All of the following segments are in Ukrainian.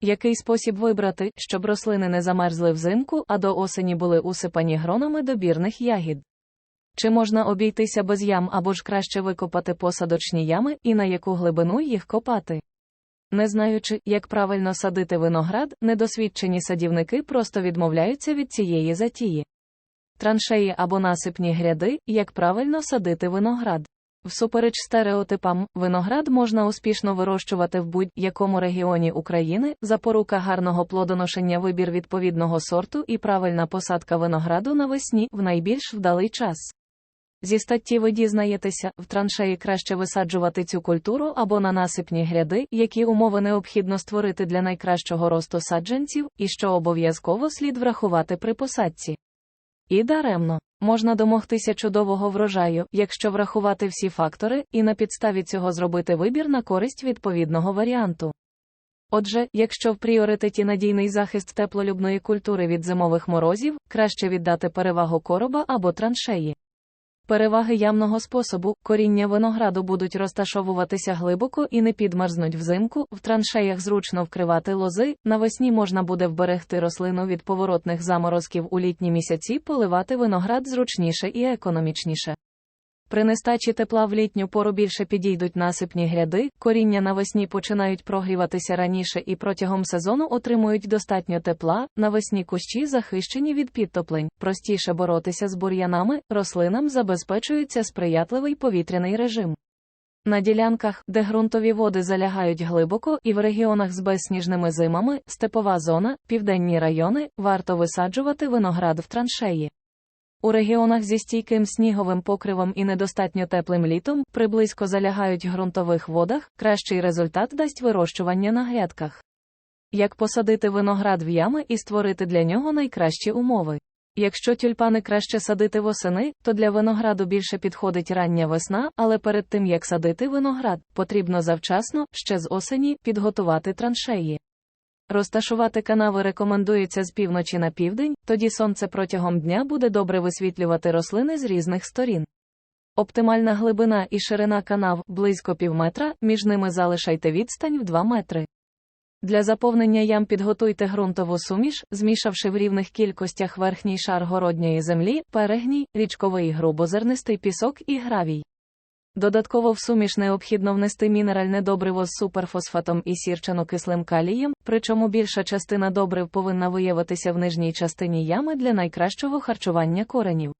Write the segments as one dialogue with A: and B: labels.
A: Який спосіб вибрати, щоб рослини не замерзли взимку, а до осені були усипані гронами добірних ягід? Чи можна обійтися без ям або ж краще викопати посадочні ями і на яку глибину їх копати? Не знаючи, як правильно садити виноград, недосвідчені садівники просто відмовляються від цієї затії. Траншеї або насипні гряди, як правильно садити виноград. Всупереч стереотипам, виноград можна успішно вирощувати в будь-якому регіоні України, запорука гарного плодоношення вибір відповідного сорту і правильна посадка винограду навесні в найбільш вдалий час. Зі статті ви дізнаєтеся, в траншеї краще висаджувати цю культуру або на насипні гряди, які умови необхідно створити для найкращого росту саджанців, і що обов'язково слід врахувати при посадці. І даремно. Можна домогтися чудового врожаю, якщо врахувати всі фактори, і на підставі цього зробити вибір на користь відповідного варіанту. Отже, якщо в пріоритеті надійний захист теплолюбної культури від зимових морозів, краще віддати перевагу короба або траншеї. Переваги ямного способу коріння винограду будуть розташовуватися глибоко і не підмерзнуть взимку, в траншеях зручно вкривати лози, навесні можна буде вберегти рослину від поворотних заморозків у літні місяці, поливати виноград зручніше і економічніше. При нестачі тепла в літню пору більше підійдуть насипні гряди, коріння навесні починають прогріватися раніше і протягом сезону отримують достатньо тепла, навесні кущі захищені від підтоплень, простіше боротися з бур'янами, рослинам забезпечується сприятливий повітряний режим. На ділянках, де ґрунтові води залягають глибоко і в регіонах з безсніжними зимами, степова зона, південні райони, варто висаджувати виноград в траншеї. У регіонах зі стійким сніговим покривом і недостатньо теплим літом, при близько залягають ґрунтових водах, кращий результат дасть вирощування на грядках. Як посадити виноград в ями і створити для нього найкращі умови? Якщо тюльпани краще садити восени, то для винограду більше підходить рання весна, але перед тим як садити виноград, потрібно завчасно, ще з осені, підготувати траншеї. Розташувати канави рекомендується з півночі на південь, тоді сонце протягом дня буде добре висвітлювати рослини з різних сторін. Оптимальна глибина і ширина канав близько півметра, між ними залишайте відстань в 2 метри. Для заповнення ям підготуйте ґрунтову суміш, змішавши в рівних кількостях верхній шар городньої землі, перегній, річковий грубозернистий пісок і гравій. Додатково в суміш необхідно внести мінеральне добриво з суперфосфатом і сірчано-кислим калієм, причому більша частина добрив повинна виявитися в нижній частині ями для найкращого харчування коренів.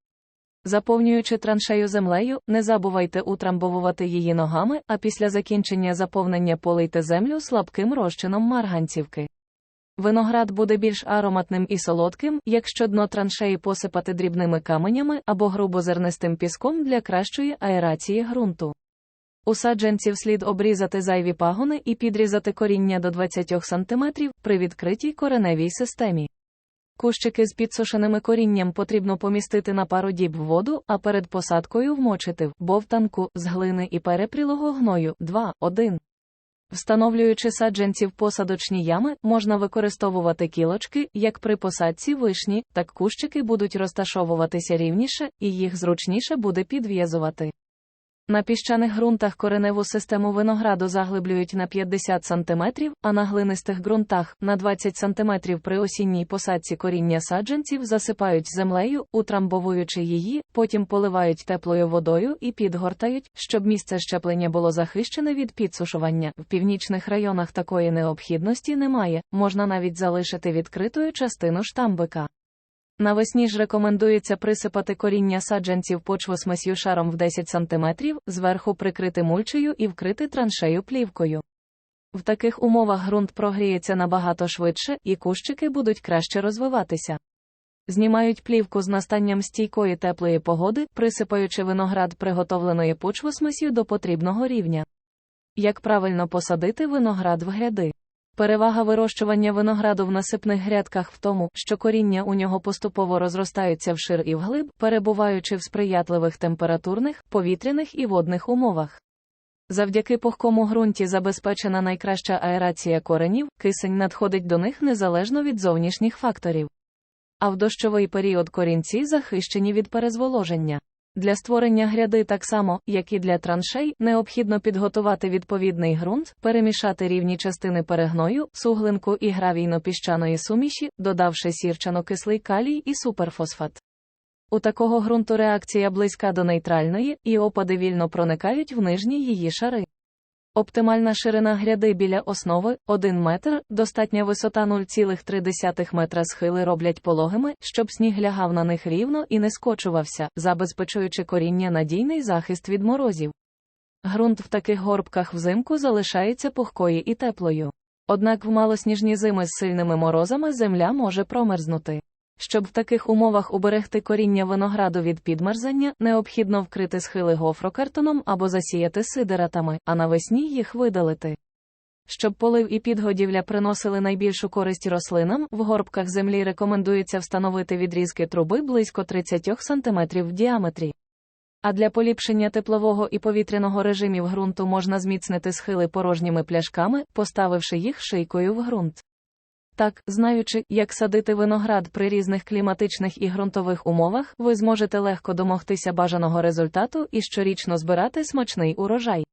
A: Заповнюючи траншею землею, не забувайте утрамбовувати її ногами, а після закінчення заповнення полийте землю слабким розчином марганцівки. Виноград буде більш ароматним і солодким, якщо дно траншеї посипати дрібними каменями або грубозернистим піском для кращої аерації ґрунту. У саджанців слід обрізати зайві пагони і підрізати коріння до 20 см при відкритій кореневій системі. Кущики з підсушеними корінням потрібно помістити на пару діб в воду, а перед посадкою вмочити в бовтанку з глини і перепрілого гною 2-1. Встановлюючи саджанців посадочні ями, можна використовувати кілочки, як при посадці вишні, так кущики будуть розташовуватися рівніше, і їх зручніше буде підв'язувати. На піщаних ґрунтах кореневу систему винограду заглиблюють на 50 см, а на глинистих ґрунтах на 20 см при осінній посадці коріння саджанців засипають землею, утрамбовуючи її, потім поливають теплою водою і підгортають, щоб місце щеплення було захищене від підсушування. В північних районах такої необхідності немає, можна навіть залишити відкритою частину штамбика. Навесні ж рекомендується присипати коріння саджанців почвосмесю шаром в 10 см, зверху прикрити мульчею і вкрити траншею плівкою. В таких умовах ґрунт прогріється набагато швидше, і кущики будуть краще розвиватися. Знімають плівку з настанням стійкої теплої погоди, присипаючи виноград приготовленої почвосмесю до потрібного рівня. Як правильно посадити виноград в гряди? Перевага вирощування винограду в насипних грядках в тому, що коріння у нього поступово розростаються вшир і вглиб, перебуваючи в сприятливих температурних, повітряних і водних умовах. Завдяки пухкому ґрунті забезпечена найкраща аерація коренів, кисень надходить до них незалежно від зовнішніх факторів. А в дощовий період корінці захищені від перезволоження. Для створення гряди так само, як і для траншей, необхідно підготувати відповідний ґрунт, перемішати рівні частини перегною, суглинку і гравійно-піщаної суміші, додавши сірчано-кислий калій і суперфосфат. У такого ґрунту реакція близька до нейтральної, і опади вільно проникають в нижні її шари. Оптимальна ширина гряди біля основи 1 метр, достатня висота 0,3 метра схили роблять пологими, щоб сніг лягав на них рівно і не скочувався, забезпечуючи коріння надійний захист від морозів. Ґрунт в таких горбках взимку залишається пухкою і теплою. Однак в малосніжні зими з сильними морозами земля може промерзнути. Щоб в таких умовах уберегти коріння винограду від підмерзання, необхідно вкрити схили гофрокартоном або засіяти сидератами, а навесні їх видалити. Щоб полив і підгодівля приносили найбільшу користь рослинам, в горбках землі рекомендується встановити відрізки труби близько 30 см в діаметрі. А для поліпшення теплового і повітряного режимів ґрунту можна зміцнити схили порожніми пляшками, поставивши їх шийкою в ґрунт. Так, знаючи, як садити виноград при різних кліматичних і ґрунтових умовах, ви зможете легко домогтися бажаного результату і щорічно збирати смачний урожай.